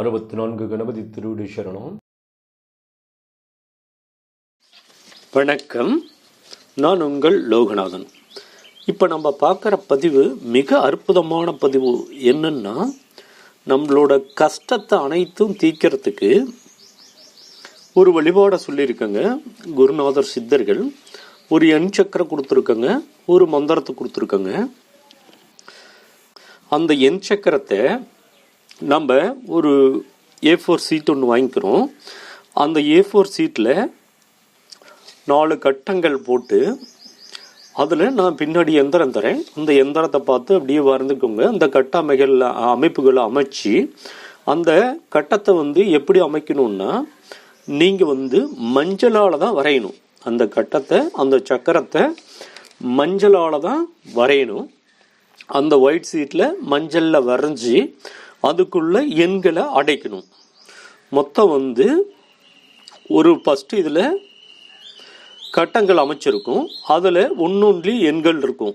அறுபத்தி நான்கு கணபதி திருவிடு சரணம். வணக்கம். நான் உங்கள் லோகநாதன். இப்போ நம்ம பார்க்குற பதிவு மிக அற்புதமான பதிவு என்னன்னா நம்மளோட கஷ்டத்தை அனைத்தும் தீக்கிறதுக்கு ஒரு வழிபாடை சொல்லியிருக்கங்க. குருநாதர் சித்தர்கள் ஒரு எண் சக்கரம் கொடுத்துருக்கங்க ஒரு மந்திரத்தை கொடுத்துருக்கங்க. அந்த எண் சக்கரத்தை நம்ம ஒரு ஏ ஃபோர் சீட் ஒன்று வாங்கிக்கிறோம். அந்த ஏ ஃபோர் சீட்டில் நாலு கட்டங்கள் போட்டு அதில் நான் பின்னாடி எந்திரம் தரேன். அந்த எந்திரத்தை பார்த்து அப்படியே வரைந்துக்கோங்க அந்த கட்ட அமைகள் அமைப்புகளை அமைச்சு அந்த கட்டத்தை வந்து எப்படி அமைக்கணும்னா நீங்கள் வந்து மஞ்சளால் தான் வரையணும். அந்த கட்டத்தை அந்த சக்கரத்தை மஞ்சளால் தான் வரையணும். அந்த ஒயிட் சீட்டில் மஞ்சளில் வரைஞ்சி அதுக்குள்ள எண்களை அடைக்கணும். மொத்தம் வந்து ஒரு ஃபஸ்ட்டு இதில் கட்டங்கள் அமைச்சிருக்கும். அதில் ஒன்னொன்லி எண்கள் இருக்கும்.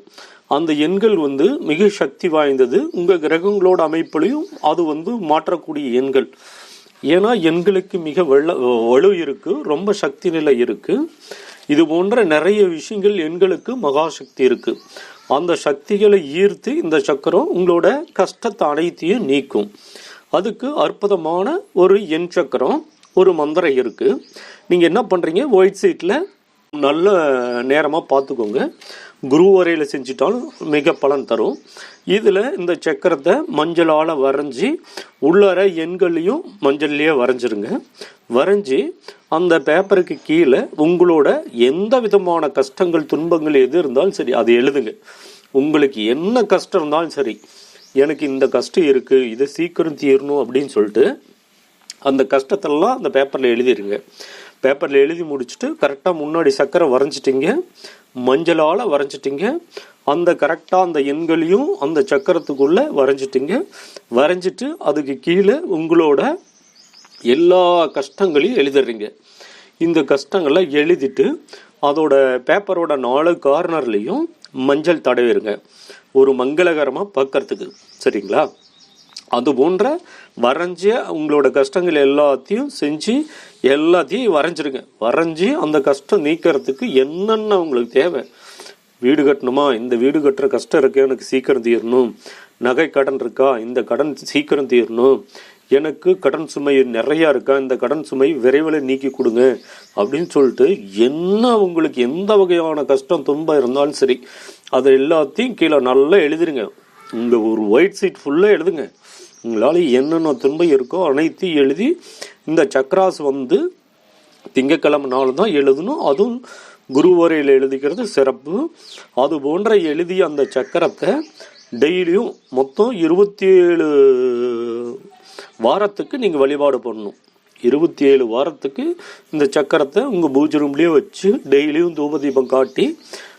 அந்த எண்கள் வந்து மிக சக்தி வாய்ந்தது. உங்கள் கிரகங்களோட அமைப்புலையும் அது வந்து மாற்றக்கூடிய எண்கள். ஏன்னா எண்களுக்கு மிக வெள்ள வலு இருக்குது ரொம்ப சக்தி நிலை இருக்குது இது போன்ற நிறைய விஷயங்கள் எண்களுக்கு மகாசக்தி இருக்குது அந்த சக்திகளை ஈர்த்து இந்த சக்கரம் உங்களோட கஷ்டத்தை அனைத்தையும் நீக்கும். அதுக்கு அற்புதமான ஒரு எண் சக்கரம் ஒரு மந்திரம் இருக்குது நீங்கள் என்ன பண்ணுறீங்க ஒயிட் சீட்டில் நல்ல நேரமாக பார்த்துக்கோங்க. குரு வரையில் செஞ்சிட்டாலும் மிக பலன் தரும். இதில் இந்த சக்கரத்தை மஞ்சளால் வரைஞ்சி உள்ளார எண்கள்லையும் மஞ்சள்லேயே வரைஞ்சிருங்க. வரைஞ்சி அந்த பேப்பருக்கு கீழே உங்களோட எந்த விதமான கஷ்டங்கள் துன்பங்கள் எது இருந்தாலும் சரி அதை எழுதுங்க. உங்களுக்கு என்ன கஷ்டம் இருந்தாலும் சரி எனக்கு இந்த கஷ்டம் இருக்குது இதை சீக்கிரம் தீரணும் அப்படின்னு சொல்லிட்டு அந்த கஷ்டத்தெல்லாம் அந்த பேப்பரில் எழுதிடுங்க பேப்பரில் எழுதி முடிச்சுட்டு கரெக்டாக முன்னாடி சக்கரை வரைஞ்சிட்டிங்க. மஞ்சளால் வரைஞ்சிட்டிங்க. அந்த கரெக்டாக அந்த எண்களையும் அந்த சக்கரத்துக்குள்ளே வரைஞ்சிட்டிங்க. வரைஞ்சிட்டு அதுக்கு கீழே உங்களோட எல்லா கஷ்டங்களையும் எழுதிடுறீங்க. இந்த கஷ்டங்களை எழுதிட்டு அதோட பேப்பரோட நாலு கார்னர்லேயும் மஞ்சள் தடவிருங்க ஒரு மங்களகரமாக பார்க்கறதுக்கு. சரிங்களா? அது போன்ற வரைஞ்ச உங்களோட கஷ்டங்கள் எல்லாத்தையும் செஞ்சு எல்லாத்தையும் வரைஞ்சிருங்க. வரைஞ்சி அந்த கஷ்டம் நீக்கிறதுக்கு என்னென்ன உங்களுக்கு தேவை? வீடு கட்டணுமா? இந்த வீடு கட்டுற கஷ்டம் இருக்கு? எனக்கு சீக்கிரம் தீரணும். நகை கடன் இருக்கா? இந்த கடன் சீக்கிரம் தீரணும். எனக்கு கடன் சுமை நிறையா இருக்கா? இந்த கடன் சுமை விரைவில் நீக்கி கொடுங்க. அப்படின்னு சொல்லிட்டு என்ன உங்களுக்கு எந்த வகையான கஷ்டம் துன்பம் இருந்தாலும் சரி அதை எல்லாத்தையும் கீழே நல்லா எழுதிருங்க. இந்த ஒரு ஒயிட் சீட் ஃபுல்லாக எழுதுங்க. உங்களால் என்னென்ன துன்பம் இருக்கோ அனைத்தையும் எழுதி இந்த சக்ராஸ் வந்து திங்கக்கிழமை நாள் தான் எழுதணும். அதுவும் குருவரையில் எழுதிக்கிறது சிறப்பு. அது போன்ற எழுதிய அந்த சக்கரத்தை டெய்லியும் மொத்தம் இருபத்தி ஏழு வாரத்துக்கு நீங்கள் வழிபாடு பண்ணணும். இருபத்தி ஏழு வாரத்துக்கு இந்த சக்கரத்தை உங்கள் பூஜை ரூம்லேயே வச்சு டெய்லியும் தூபதீபம் காட்டி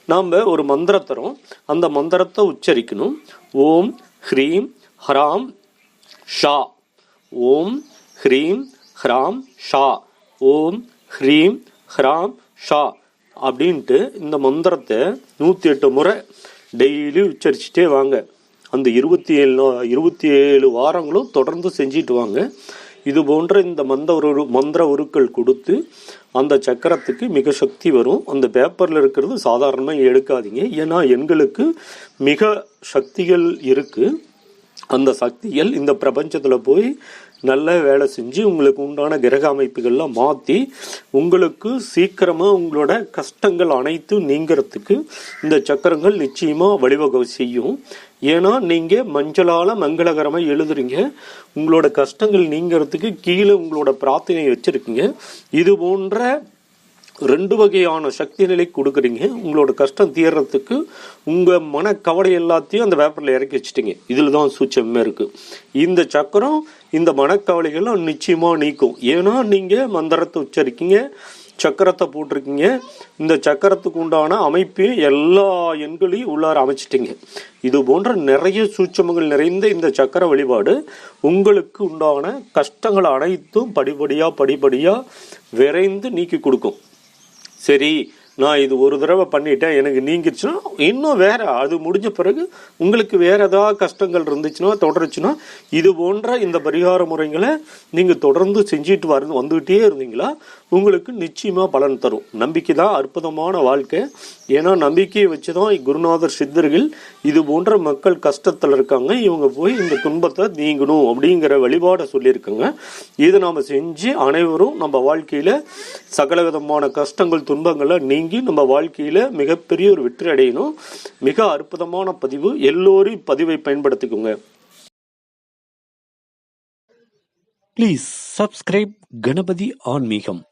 நாம் ஒரு மந்திரம் தரும். அந்த மந்திரத்தை உச்சரிக்கணும். ஓம் ஹ்ரீம் ஹராம் ஷா. ஓம் ஹ்ரீம் ஹ்ராம் ஷா. ஓம் ஹ்ரீம் ஹ்ராம் ஷா. அப்படின்ட்டு இந்த மந்திரத்தை நூற்றி எட்டு முறை டெய்லி உச்சரிச்சுட்டே வாங்க. அந்த இருபத்தி ஏழு நா- இருபத்தி ஏழு வாரங்களும் தொடர்ந்து செஞ்சிட்டு வாங்க. இது போன்ற இந்த மந்த ஒரு மந்திர உருக்கள் கொடுத்து அந்த சக்கரத்துக்கு மிக சக்தி வரும். அந்த பேப்பரில் இருக்கிறது சாதாரணமாக எடுக்காதீங்க. ஏன்னா எண்களுக்கு மிக சக்திகள் இருக்குது அந்த சக்திகள் இந்த பிரபஞ்சத்தில் போய் நல்ல வேலை செஞ்சு உங்களுக்கு உண்டான கிரக அமைப்புகள்லாம் மாற்றி உங்களுக்கு சீக்கிரமாக உங்களோட கஷ்டங்கள் அனைத்தும் நீங்கிறதுக்கு இந்த சக்கரங்கள் நிச்சயமாக வழிவகை செய்யும். ஏன்னா நீங்கள் மஞ்சளால் மங்களகரமாக எழுதுறீங்க. உங்களோட கஷ்டங்கள் நீங்கிறதுக்கு கீழே உங்களோட பிரார்த்தனை வச்சுருக்கீங்க. இது போன்ற ரெண்டு வகையான சக்தி நிலை கொடுக்குறீங்க. உங்களோட கஷ்டம் தீர்றதுக்கு உங்கள் மன கவலை எல்லாத்தையும் அந்த பேப்பரில் இறக்கி வச்சிட்டிங்க. இதில் தான் சூச்சமே இருக்குது இந்த சக்கரம் இந்த மனக்கவலைகளும் நிச்சயமாக நீக்கும். ஏன்னா நீங்கள் மந்திரத்தை உச்சரிக்கீங்க சக்கரத்தை போட்டிருக்கீங்க. இந்த சக்கரத்துக்கு உண்டான அமைப்பையும் எல்லா எண்களையும் உள்ளார அமைச்சிட்டிங்க. இது போன்ற நிறைய சூட்சமங்கள் நிறைந்த இந்த சக்கர வழிபாடு உங்களுக்கு உண்டான கஷ்டங்கள் அனைத்தும் படிப்படியாக படிப்படியாக விரைந்து நீக்கி கொடுக்கும். சரி நான் இது ஒரு தடவை பண்ணிட்டேன் எனக்கு நீங்கிருச்சுன்னா இன்னும் வேற அது முடிஞ்ச பிறகு உங்களுக்கு வேற ஏதாவது கஷ்டங்கள் இருந்துச்சுன்னா தொடருச்சுன்னா இது போன்ற இந்த பரிகார முறைகளை நீங்கள் தொடர்ந்து செஞ்சுட்டு வர வந்துகிட்டே இருந்தீங்களா? உங்களுக்கு நிச்சயமாக பலன் தரும். நம்பிக்கை தான் அற்புதமான வாழ்க்கை. ஏன்னா நம்பிக்கையை வச்சு தான் குருநாதர் சித்தர்கள் இது போன்ற மக்கள் கஷ்டத்தில் இருக்காங்க. இவங்க போய் இந்த துன்பத்தை நீங்கணும் அப்படிங்கிற வழிபாடை சொல்லியிருக்காங்க. இதை நாம் செஞ்சு அனைவரும் நம்ம வாழ்க்கையில் சகல விதமான கஷ்டங்கள் துன்பங்களை நீங்கி நம்ம வாழ்க்கையில் மிகப்பெரிய ஒரு வெற்றி அடையணும். மிக அற்புதமான பதிவு. எல்லோரும் பதிவை பயன்படுத்திக்கோங்க. ப்ளீஸ் சப்ஸ்கிரைப் கணபதி ஆன்மீகம்